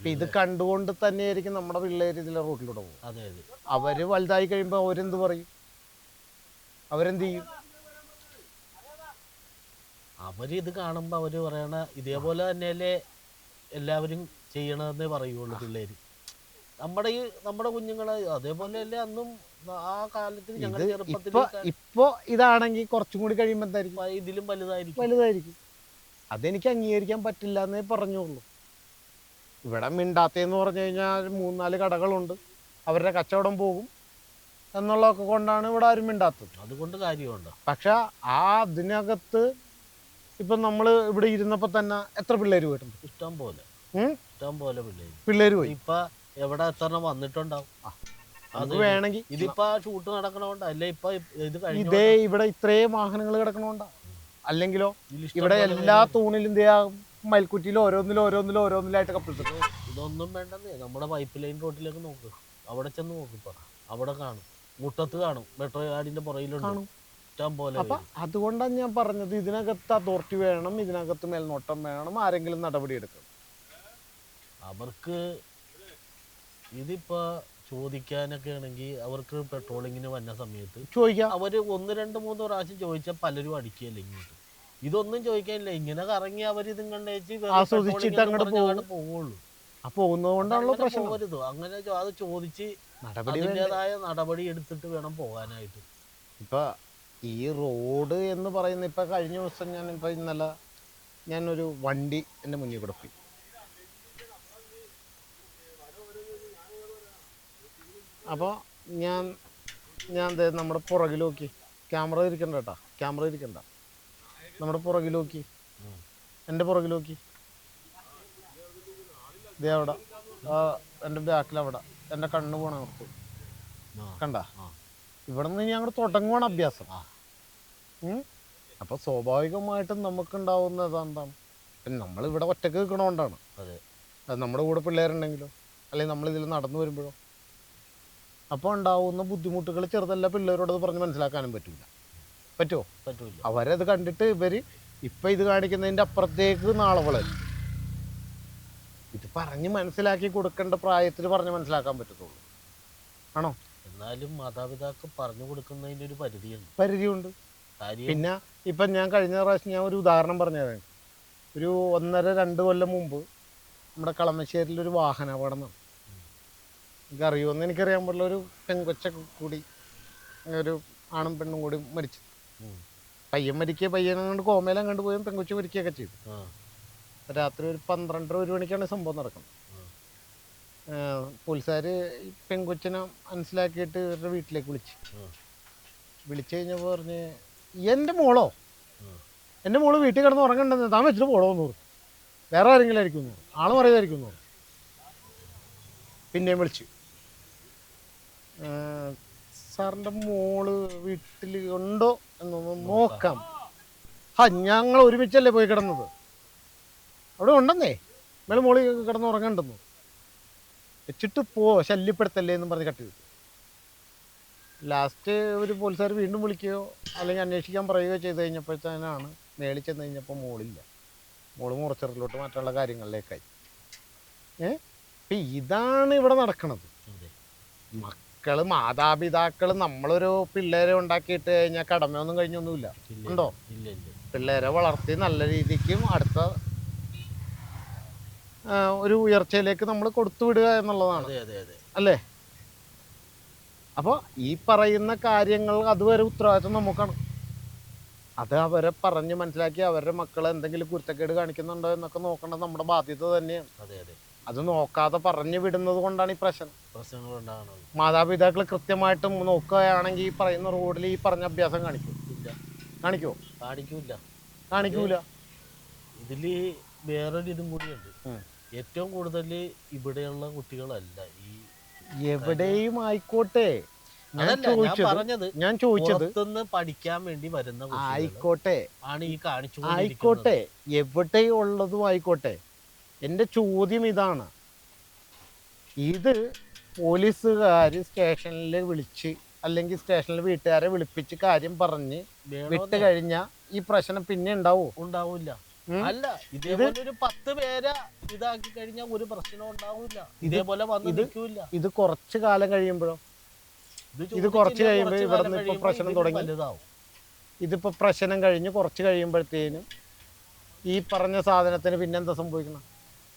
അപ്പം ഇത് കണ്ടുകൊണ്ട് തന്നെയായിരിക്കും നമ്മുടെ പിള്ളേർ ഇതിലെ റോട്ടിലൂടെ പോകും അവർ വലുതായി കഴിയുമ്പോൾ അവരെന്ത് പറയും? അവരെന്ത് ചെയ്യും? അവർ ഇത് കാണുമ്പോൾ അവർ പറയണ ഇതേപോലെ തന്നെയല്ലേ എല്ലാവരും ചെയ്യണമെന്നേ പറയുള്ളൂ പിള്ളേര്. നമ്മുടെ ഈ നമ്മുടെ കുഞ്ഞുങ്ങളെ അതേപോലെയല്ലേ അന്നും ആ കാലത്തിൽ ഞങ്ങൾ ചെറുപ്പത്തിൽ ഇപ്പൊ ഇപ്പൊ ഇതാണെങ്കിൽ കുറച്ചും കൂടി കഴിയുമ്പോൾ എന്തായിരിക്കും ഇതിലും വലുതായിരിക്കും. വലുതായിരിക്കും. അതെനിക്ക് അംഗീകരിക്കാൻ പറ്റില്ല എന്നേ പറഞ്ഞുള്ളൂ. ഇവിടെ മിണ്ടാത്തേന്ന് പറഞ്ഞു കഴിഞ്ഞാൽ മൂന്നാൽ കടകളുണ്ട്. അവരുടെ കച്ചവടം പോകും എന്നുള്ളതൊക്കെ കൊണ്ടാണ് ഇവിടെ ആരും മിണ്ടാത്തത്. അതുകൊണ്ട് കാര്യമുണ്ട്? പക്ഷെ ആ അതിനകത്ത് ഇപ്പം നമ്മൾ ഇവിടെ ഇരുന്നപ്പോൾ തന്നെ എത്ര പിള്ളേര് പോയിട്ടുണ്ട്? ഇഷ്ടം പോലെ? ഇഷ്ടം പോലെ പിള്ളേര്. പിള്ളേർ പോയി? ഇപ്പൊ എവിടെ എത്ര വന്നിട്ടുണ്ടാവും? അത് വേണമെങ്കിൽ ഇതിപ്പോ ഷൂട്ട് നടക്കണോണ്ട അല്ലെ ഇപ്പൊ ഇത് ഇതേ ഇവിടെ ഇത്രയും വാഹനങ്ങൾ കിടക്കണോണ്ടാ? അല്ലെങ്കിലോ ഇവിടെ എല്ലാ തൂണിലും മൽക്കുറ്റിയിലും ഓരോന്നിലും ഓരോന്നിലും ഓരോന്നിലായിട്ട് കപ്പിൾസ് ഇതൊന്നും വേണ്ടെന്നേ. നമ്മുടെ പൈപ്പ് ലൈൻ റോട്ടിലേക്ക് നോക്ക്. അവിടെ ചെന്ന് നോക്കിപ്പോ അവിടെ കാണും. മുട്ടത്ത് കാണും. മെട്രോ ഗാർഡിന്റെ പുറയിലുണ്ട് കാണും. ഇഷ്ടം പോലെ അപ്പൊ അതുകൊണ്ടാണ് ഞാൻ പറഞ്ഞത് ഇതിനകത്ത് അതോറിറ്റി വേണം ഇതിനകത്ത് മേൽനോട്ടം വേണം ആരെങ്കിലും നടപടി എടുക്കണം. അവർക്ക് ഇതിപ്പോ ചോദിക്കാനൊക്കെ ആണെങ്കിൽ അവർക്ക് പെട്രോളിങ്ങിന് വന്ന സമയത്ത് ചോദിക്കാം. അവർ ഒന്ന് രണ്ട് മൂന്ന് പ്രാവശ്യം ചോദിച്ചാൽ പലരും അടിക്കുകയല്ല ഇങ്ങോട്ട്. ഇതൊന്നും ചോദിക്കാനില്ല. ഇങ്ങനെ കറങ്ങി അവർ ഇതും കണ്ടേച്ച് ആസ്വദിച്ചിട്ട് അങ്ങോട്ട് പോവുള്ളൂ. അപ്പൊ പോകുന്നതുകൊണ്ടാണല്ലോ പ്രശ്നം. പോകരുത് അങ്ങനെ അത് ചോദിച്ച് നടപടി അതിന്റെതായ നടപടി എടുത്തിട്ട് വേണം പോകാനായിട്ട്. ഇപ്പൊ ഈ റോഡ് എന്ന് പറയുന്ന ഇപ്പൊ കഴിഞ്ഞ ദിവസം ഞാൻ ഇപ്പൊ ഇന്നലെ ഞാനൊരു വണ്ടി എന്റെ മുന്നിൽ കൂടെ പോയി. അപ്പോൾ ഞാൻ ഞാൻ നമ്മുടെ പുറകിൽ നോക്കി. ക്യാമറ ഇരിക്കണ്ട കേട്ടാ. ക്യാമറ ഇരിക്കണ്ട. നമ്മുടെ പുറകിൽ നോക്കി. എന്റെ പുറകിൽ നോക്കി. ദേ അവിടെ. എന്റെ ബാക്കിൽ അവിടെ. എന്റെ കണ്ണ് പോണ നിർത്ത്. കണ്ട. ഇവിടെ നിന്ന് ഞങ്ങൾ തുടങ്ങുവാണ് അഭ്യാസം. ആ. ഉം. അപ്പൊ സ്വാഭാവികമായിട്ടും നമുക്കുണ്ടാവുന്ന എന്താണ് പിന്നെ നമ്മൾ ഇവിടെ ഒറ്റയ്ക്ക് നിൽക്കണോണ്ടാണ്. അതെ. അത് നമ്മുടെ കൂടെ പിള്ളേരുണ്ടെങ്കിലോ? അല്ലെങ്കിൽ നമ്മൾ ഇതിൽ നടന്നു വരുമ്പോഴോ? അപ്പോൾ ഉണ്ടാവുന്ന ബുദ്ധിമുട്ടുകൾ ചെറുതല്ല പിള്ളേരോട് അത് പറഞ്ഞ് മനസ്സിലാക്കാനും പറ്റില്ല പറ്റുമോ പറ്റൂല. അവരത് കണ്ടിട്ട് ഇവർ ഇപ്പൊ ഇത് കാണിക്കുന്നതിന്റെ അപ്പുറത്തേക്ക് നാളെ വളരും ഇത് പറഞ്ഞ് മനസ്സിലാക്കി കൊടുക്കേണ്ട പ്രായത്തിൽ പറഞ്ഞ് മനസ്സിലാക്കാൻ പറ്റത്തുള്ളൂ. ആണോ? എന്നാലും മാതാപിതാക്കൾ പറഞ്ഞു കൊടുക്കുന്നതിന്റെ ഒരു പരിധിയുണ്ട്. പരിധിയുണ്ട്. കാര്യം പിന്നെ ഇപ്പം ഞാൻ കഴിഞ്ഞ പ്രാവശ്യം ഞാൻ ഒരു ഉദാഹരണം പറഞ്ഞതാണ്. ഒരു ഒന്നര രണ്ട് കൊല്ലം മുമ്പ് നമ്മുടെ കളമശ്ശേരിയിൽ ഒരു വാഹന അപകടം നടന്നു എനിക്ക് എനിക്കറിയാൻ പാടില്ല ഒരു പെൺകൊച്ചൊക്കെ കൂടി ഒരു ആണും പെണ്ണും കൂടി മരിച്ചു. ഉം. പയ്യൻ മരിക്കുക പയ്യനെ കണ്ട് കോമയിലും കണ്ടു പോയും പെങ്കൊച്ചു മരിക്കുകയൊക്കെ ചെയ്തു. ആ. രാത്രി ഒരു പന്ത്രണ്ടര ഒരു മണിക്കാണ് സംഭവം നടക്കുന്നത്. പോലീസുകാർ പെൺകൊച്ചിനെ മനസ്സിലാക്കിയിട്ട് ഇവരുടെ വീട്ടിലേക്ക് വിളിച്ചു. വിളിച്ചു കഴിഞ്ഞപ്പോൾ പറഞ്ഞ് എന്റെ മോളോ? എന്റെ മോൾ വീട്ടിൽ കിടന്ന് ഉറങ്ങണ്ടെന്ന് താൻ വെച്ചിട്ട് പോളോ എന്ന് പറഞ്ഞു. വേറെ ആരെങ്കിലും ആയിരിക്കും എന്ന് പറഞ്ഞു. പിന്നെയും വിളിച്ചു. സാറിന്റെ മോൾ വീട്ടിൽ ഉണ്ടോ എന്നൊന്ന് നോക്കാം. ആ ഞങ്ങൾ ഒരുമിച്ചല്ലേ പോയി കിടന്നത്? അവിടെ ഉണ്ടെന്നേ. മേലെ മോളി കിടന്ന് ഉറങ്ങണ്ടെന്നു വെച്ചിട്ട് പോ ശല്യപ്പെടുത്തല്ലേ എന്നും പറഞ്ഞ് കട്ട് ചെയ്തു. ലാസ്റ്റ് ഒരു പോലീസുകാർ വീണ്ടും വിളിക്കുകയോ അല്ലെങ്കിൽ അന്വേഷിക്കാൻ പറയുകയോ ചെയ്ത് കഴിഞ്ഞപ്പോഴത്തേനാണ് മേളിൽ ചെന്ന് കഴിഞ്ഞപ്പോൾ മോളില്ല. മോൾ മുറച്ചറിലോട്ട് മറ്റുള്ള കാര്യങ്ങളിലേക്കായി. ഏ? അപ്പം ഇതാണ് ഇവിടെ നടക്കുന്നത് മക്കൾ മക്കൾ മാതാപിതാക്കൾ നമ്മളൊരു പിള്ളേരെ ഉണ്ടാക്കിയിട്ട് കഴിഞ്ഞാൽ കടമയൊന്നും കഴിഞ്ഞൊന്നുമില്ല. ഉണ്ടോ? പിള്ളേരെ വളർത്തി നല്ല രീതിക്കും അടുത്ത ഒരു ഉയർച്ചയിലേക്ക് നമ്മൾ കൊടുത്തുവിടുക എന്നുള്ളതാണ്. അല്ലേ? അപ്പോൾ ഈ പറയുന്ന കാര്യങ്ങൾ അതുവരെ ഉത്തരവാദിത്വം നമുക്കാണ്. അത് അവരെ പറഞ്ഞ് മനസ്സിലാക്കി അവരുടെ മക്കൾ എന്തെങ്കിലും കുരുത്തക്കേട് കാണിക്കുന്നുണ്ടോ എന്നൊക്കെ നോക്കേണ്ടത് നമ്മുടെ ബാധ്യത തന്നെയാണ്. അതെ അതെ. അത് നോക്കാതെ പറഞ്ഞു വിടുന്നത് കൊണ്ടാണ് ഈ പ്രശ്നം. പ്രശ്നങ്ങൾ മാതാപിതാക്കൾ കൃത്യമായിട്ടും നോക്കുകയാണെങ്കിൽ ഈ പറയുന്ന റോഡിൽ ഈ പറഞ്ഞ അഭ്യാസം കാണിക്കും? കാണിക്കോ? കാണിക്കുമോ കാണിക്കൂല. കാണിക്കൂല ഇതിൽ വേറൊരു ഇതും കൂടിയുണ്ട്. ഏറ്റവും കൂടുതൽ ഇവിടെയുള്ള കുട്ടികളല്ല ഈ എവിടെയും ആയിക്കോട്ടെ. ഞാൻ ചോദിച്ചത് പറഞ്ഞത് ഞാൻ ചോദിച്ചത് പഠിക്കാൻ വേണ്ടി വരുന്ന ആയിക്കോട്ടെ. ആണ് ഈ കാണിച്ചു ആയിക്കോട്ടെ. എവിടെ ഉള്ളതും ആയിക്കോട്ടെ. എന്റെ ചോദ്യം ഇതാണ്. ഇത് പോലീസുകാർ സ്റ്റേഷനിൽ വിളിച്ച് അല്ലെങ്കിൽ സ്റ്റേഷനിൽ വീട്ടുകാരെ വിളിപ്പിച്ച് കാര്യം പറഞ്ഞ് വിട്ട് കഴിഞ്ഞാൽ ഈ പ്രശ്നം പിന്നെ ഉണ്ടാവോ? ഉണ്ടാവില്ല? അല്ല ഇതേപോലെ ഒരു പത്ത് പേരെ ഇതാക്കി കഴിഞ്ഞാൽ ഒരു പ്രശ്നം ഉണ്ടാവില്ല. ഇതേപോലെ വന്ന് ഇത് നിൽക്കില്ല. ഇത് കുറച്ച് കാലം കഴിയുമ്പോഴോ? ഇത് കുറച്ച് കഴിയുമ്പോ നിന്ന് ഇപ്പൊ പ്രശ്നം തുടങ്ങി. ഇതിപ്പോ പ്രശ്നം കഴിഞ്ഞ് കുറച്ച് കഴിയുമ്പോഴത്തേനും ഈ പറഞ്ഞ സാധനത്തിന് പിന്നെന്താ സംഭവിക്കണം?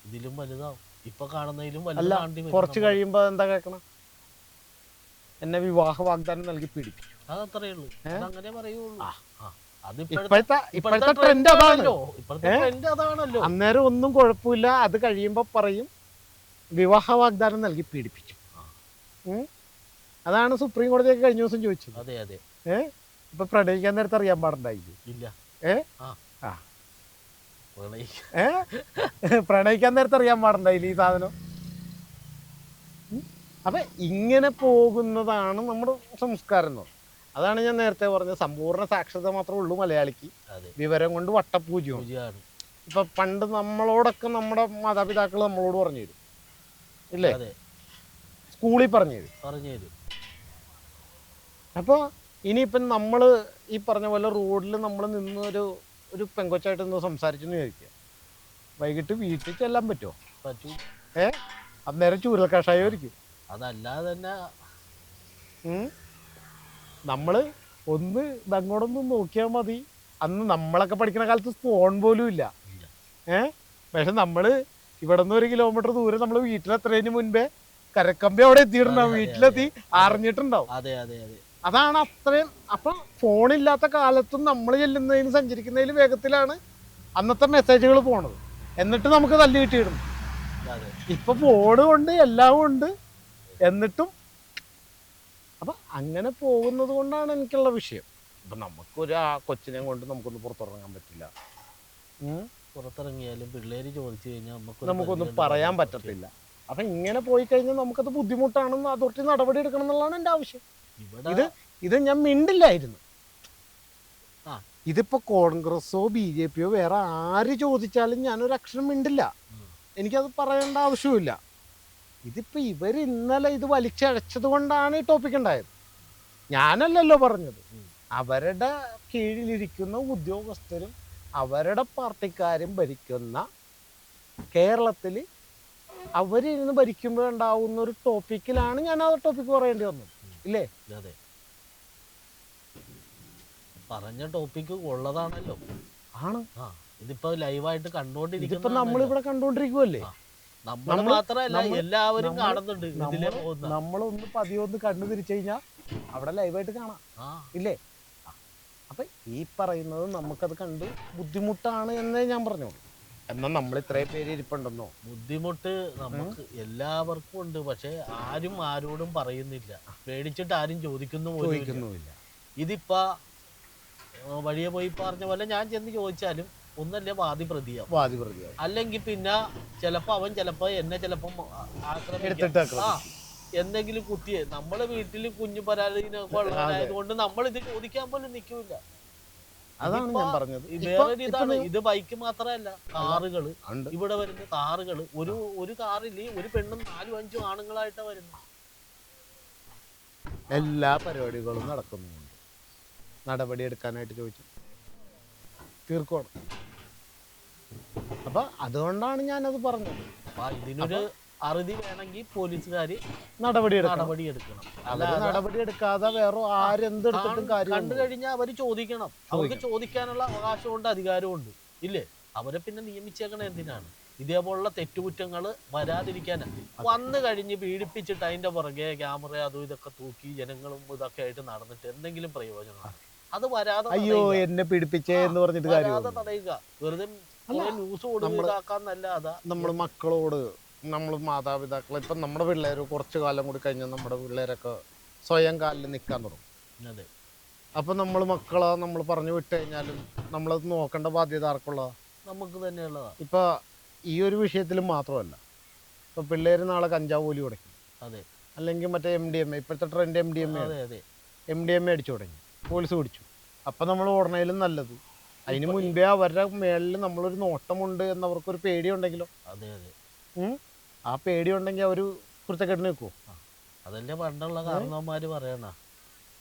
ഇതിലും വലുതാവും. ഇപ്പൊ കാണുന്നതിലും അല്ല കുറച്ച് കഴിയുമ്പോ കഴിയുമ്പോൾ എന്താ കേക്കണം എന്നെ വിവാഹ വാഗ്ദാനം നൽകി പിടിക്കും അതത്രേ ഉള്ളൂ. അങ്ങനെ പറയുള്ളൂ. ഇപ്പോഴത്തെ ഇപ്പോഴത്തെ ട്രെൻഡ് ട്രെൻഡ് അതാണ് അതാണല്ലോ. അന്നേരം ഒന്നും കുഴപ്പമില്ല. അത് കഴിയുമ്പോൾ പറയും വിവാഹ വാഗ്ദാനം നൽകി പീഡിപ്പിച്ചു. അതാണ് സുപ്രീം കോടതിയൊക്കെ കഴിഞ്ഞ ദിവസം ചോദിച്ചത്. അതെ അതെ. ഏ? ഇപ്പൊ പ്രണയിക്കാൻ നേരത്തെ അറിയാൻ പാടുണ്ടായിരിക്കും ഇല്ല. ഏ? ആ. പ്രണയിക്കാൻ നേരത്തെ അറിയാൻ പാടുണ്ടായില്ല ഈ സാധനം. അപ്പൊ ഇങ്ങനെ പോകുന്നതാണ് നമ്മുടെ സംസ്കാരം എന്ന്. അതാണ് ഞാൻ നേരത്തെ പറഞ്ഞത്. സമ്പൂർണ സാക്ഷരത മാത്രമേ ഉള്ളൂ മലയാളിക്ക്. വിവരം കൊണ്ട് വട്ടപൂജയാണ് പൂജയാണ് ഇപ്പൊ പണ്ട് നമ്മളോടൊക്കെ നമ്മുടെ മാതാപിതാക്കൾ നമ്മളോട് പറഞ്ഞു തരും. ഇല്ലേ? സ്കൂളിൽ പറഞ്ഞു തരും. പറഞ്ഞു തരും. അപ്പോൾ ഇനിയിപ്പം നമ്മൾ ഈ പറഞ്ഞ പോലെ റോഡിൽ നമ്മൾ നിന്ന് ഒരു ഒരു പെങ്കൊച്ചായിട്ട് നിന്ന് സംസാരിച്ചെന്ന് വിചാരിക്കുക വൈകിട്ട് വീട്ടിൽ ചെല്ലാൻ പറ്റുമോ? പറ്റൂ. ഏ? അന്നേരം ചൂരൽ കഷായമായിരിക്കും അതല്ലാതെ തന്നെ നമ്മൾ ഒന്ന് ഇതങ്ങോട്ടൊന്ന് നോക്കിയാൽ മതി. അന്ന് നമ്മളൊക്കെ പഠിക്കുന്ന കാലത്ത് ഫോൺ പോലും ഇല്ല. ഏ? പക്ഷെ നമ്മൾ ഇവിടെ നിന്ന് ഒരു കിലോമീറ്റർ ദൂരെ നമ്മൾ വീട്ടിലെത്തുന്നതിന് മുൻപേ കരക്കമ്പി അവിടെ എത്തിയിട്ടുണ്ടാവും. വീട്ടിലെത്തി അറിഞ്ഞിട്ടുണ്ടാവും. അതെ അതെ അതെ. അതാണ് അത്രയും അപ്പൊ ഫോണില്ലാത്ത കാലത്തും നമ്മൾ ചെല്ലുന്നതിന് സഞ്ചരിക്കുന്നതിന് വേഗത്തിലാണ് അന്നത്തെ മെസ്സേജുകൾ പോണത്. എന്നിട്ട് നമുക്ക് തല്ലി കിട്ടിയിടുന്നു ഇപ്പൊ ഫോണ് കൊണ്ട് എല്ലാം ഉണ്ട്. എന്നിട്ടും അങ്ങനെ പോകുന്നത് കൊണ്ടാണ് എനിക്കുള്ള വിഷയം. ഇപ്പൊ നമുക്കൊരു ആ കൊച്ചിനെ കൊണ്ട് നമുക്കൊന്ന് പുറത്തിറങ്ങാൻ പറ്റില്ല. പുറത്തിറങ്ങിയാലും പിള്ളേര് ചോദിച്ചു കഴിഞ്ഞാൽ നമുക്ക് നമുക്കൊന്നും പറയാൻ പറ്റത്തില്ല. അപ്പൊ ഇങ്ങനെ പോയി കഴിഞ്ഞാൽ നമുക്കത് ബുദ്ധിമുട്ടാണെന്ന് അതോറിറ്റി നടപടി എടുക്കണം എന്നുള്ളതാണ് എന്റെ ആവശ്യം. ഇത് ഇത് ഞാൻ മിണ്ടില്ലായിരുന്നു. ആ. ഇതിപ്പോ കോൺഗ്രസോ ബി ജെ പിയോ വേറെ ആര് ചോദിച്ചാലും ഞാനൊരു അക്ഷരം മിണ്ടില്ല. എനിക്കത് പറയേണ്ട ആവശ്യമില്ല ഇതിപ്പോ ഇവർ ഇന്നലെ ഇത് വലിച്ചഴച്ചത് കൊണ്ടാണ് ഈ ടോപ്പിക് ഉണ്ടായത് ഞാനല്ലല്ലോ പറഞ്ഞത്. അവരുടെ കീഴിലിരിക്കുന്ന ഉദ്യോഗസ്ഥരും അവരുടെ പാർട്ടിക്കാരും ഭരിക്കുന്ന കേരളത്തിൽ അവരിരുന്ന് ഭരിക്കുമ്പോൾ ഉണ്ടാവുന്ന ഒരു ടോപ്പിക്കിലാണ് ഞാൻ ആ ടോപ്പിക്ക് പറയേണ്ടി വന്നത്. ഇല്ലേ? അതെ. പറഞ്ഞ ടോപ്പിക്ക് ഉള്ളതാണല്ലോ. ആണ്. ഇതിപ്പോ ലൈവായിട്ട് കണ്ടോണ്ടിരിക്കും നമ്മൾ നമ്മളിവിടെ കണ്ടോണ്ടിരിക്കുമല്ലേ നമ്മൾ മാത്രമല്ല എല്ലാവരും കാണുന്നുണ്ട് നമ്മളൊന്ന് പതിയൊന്ന് കണ്ണു തിരിച്ചു കഴിഞ്ഞാൽ അവിടെ ലൈവായിട്ട് കാണാം. ഇല്ലേ? അപ്പൊ ഈ പറയുന്നത് നമുക്കത് കണ്ട് ബുദ്ധിമുട്ടാണ് എന്നേ ഞാൻ പറഞ്ഞു എന്നാൽ നമ്മൾ ഇത്രയും പേര് ഇരിപ്പുണ്ടെന്നോ? ബുദ്ധിമുട്ട് നമുക്ക് എല്ലാവർക്കും ഉണ്ട്. പക്ഷെ ആരും ആരോടും പറയുന്നില്ല. പേടിച്ചിട്ട് ആരും ചോദിക്കുന്നു. ചോദിക്കുന്നുമില്ല. ഇതിപ്പോ വഴിയെ പോയി പറഞ്ഞ പോലെ ഞാൻ ചെന്ന് ചോദിച്ചാലും ഒന്നല്ലേ വാദി പ്രതിയാവും. വാദി പ്രതിയാവും. അല്ലെങ്കിൽ പിന്നെ ചിലപ്പോ അവൻ ചിലപ്പോ എന്നെ ചിലപ്പോ ആക്രമിക്കും. എന്തെങ്കിലും കുട്ടിയെ നമ്മളെ വീട്ടിൽ കുഞ്ഞു പരാതികൊണ്ട് നമ്മൾ ഇത് ചോദിക്കാൻ പോലും നിൽക്കില്ല അതാണ് ഞാൻ പറഞ്ഞത്. വേറൊരു ഇതാണ്. ഇത് ബൈക്ക് മാത്രമല്ല. കാറുകൾ. ഇവിടെ വരുന്ന കാറുകൾ. ഒരു ഒരു കാറിൽ ഒരു പെണ്ണും നാലും അഞ്ചും ആണുങ്ങളായിട്ടാ വരുന്നു എല്ലാ പരിപാടികളും നടക്കുന്നുണ്ട് നടപടി എടുക്കാനായിട്ട് ചോദിച്ചു. തീർക്കണം അപ്പൊ അതുകൊണ്ടാണ് ഞാനത് പറഞ്ഞത്. അപ്പൊ ഇതിനൊരു അറുതി വേണമെങ്കിൽ പോലീസുകാർ നടപടി എടുക്കണം നടപടി എടുക്കണം അല്ലാതെ നടപടി എടുക്കാതെ വേറെ ആരെന്തെടുത്തിട്ടും കാര്യം കണ്ടു കഴിഞ്ഞാൽ അവർ ചോദിക്കണം. അവർക്ക് ചോദിക്കാനുള്ള അവകാശമുണ്ട് അധികാരമുണ്ട്. ഇല്ലേ? അവരെ പിന്നെ നിയമിച്ചേക്കണ എന്തിനാണ്? ഇതേപോലുള്ള തെറ്റുകുറ്റങ്ങൾ വരാതിരിക്കാൻ വന്നു കഴിഞ്ഞ് പീഡിപ്പിച്ചിട്ട് അതിന്റെ പുറകെ ക്യാമറ അതും ഇതൊക്കെ തൂക്കി ജനങ്ങളും ഇതൊക്കെ ആയിട്ട് നടന്നിട്ട് എന്തെങ്കിലും പ്രയോജനം അത്. വരാതെ അയ്യോ എന്നെ പീഡിപ്പിച്ചേ എന്ന് പറഞ്ഞിട്ട് വരാതെ തടയുക. വെറുതെ ന്യൂസ് ഇതാക്കാന്നല്ലാതെ നമ്മൾ മക്കളോട് നമ്മൾ മാതാപിതാക്കൾ ഇപ്പം നമ്മുടെ പിള്ളേർ കുറച്ച് കാലം കൂടി കഴിഞ്ഞാൽ നമ്മുടെ പിള്ളേരൊക്കെ സ്വയം കാലിൽ നിൽക്കാൻ തുടങ്ങും. അതെ. അപ്പം നമ്മൾ മക്കളെ നമ്മൾ പറഞ്ഞു വിട്ട് കഴിഞ്ഞാലും നമ്മളത് നോക്കേണ്ട ബാധ്യത ആർക്കുള്ള നമുക്ക് തന്നെയുള്ളതാ. ഇപ്പം ഈ ഒരു വിഷയത്തിൽ മാത്രമല്ല ഇപ്പം പിള്ളേർ നാളെ കഞ്ചാവ് പോലും തുടങ്ങി അതെ. അല്ലെങ്കിൽ മറ്റേ എം ഡി എം എ ഇപ്പോഴത്തെ trend M D M A അതെ അതെ. എം ഡി എം എ അടിച്ചു തുടങ്ങി. പോലീസ് പിടിച്ചു. അപ്പം നമ്മൾ ഓടണേലും നല്ലത്. അതിന് മുൻപേ അവരുടെ മേളിൽ നമ്മളൊരു നോട്ടമുണ്ട് എന്നവർക്കൊരു പേടിയുണ്ടെങ്കിലോ? അതെ അതെ. ആ പേടിയുണ്ടെങ്കിൽ അവർ കുരുത്തക്കെട്ടിന് നിൽക്കുമോ അതല്ലേ പണ്ടുള്ള കാരണവന്മാര് പറയണ.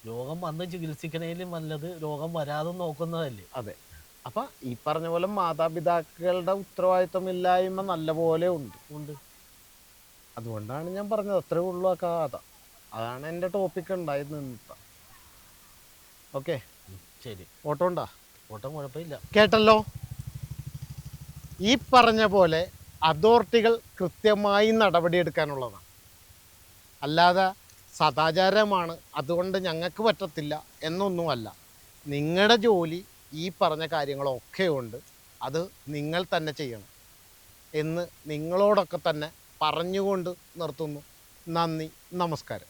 രോഗം വന്ന് ചികിത്സിക്കണേലും നല്ലത് രോഗം വരാതെ നോക്കുന്നതല്ലേ. അതെ. അപ്പം ഈ പറഞ്ഞ പോലെ മാതാപിതാക്കളുടെ ഉത്തരവാദിത്തമില്ലായ്മ നല്ലപോലെ ഉണ്ട്. ഉണ്ട്. അതുകൊണ്ടാണ് ഞാൻ പറഞ്ഞത്. അത്രേ ഉള്ളൂ ആ കഥ. അതാണ് എന്റെ ടോപ്പിക് ഉണ്ടായത് നിന്നിട്ട ഓക്കെ ശരി. ഓട്ടോ ഉണ്ടാ? ഓട്ടം കുഴപ്പമില്ല. കേട്ടല്ലോ? ഈ പറഞ്ഞ പോലെ അതോറിറ്റികൾ കൃത്യമായി നടപടിയെടുക്കാനുള്ളതാണ്. അല്ലാതെ സദാചാരമാണ് അതുകൊണ്ട് ഞങ്ങൾക്ക് പറ്റത്തില്ല എന്നൊന്നുമല്ല. നിങ്ങളുടെ ജോലി ഈ പറഞ്ഞ കാര്യങ്ങളൊക്കെ ഉണ്ട് അത് നിങ്ങൾ തന്നെ ചെയ്യണം എന്ന് നിങ്ങളോടൊക്കെ തന്നെ പറഞ്ഞുകൊണ്ട് നിർത്തുന്നു. നന്ദി നമസ്കാരം.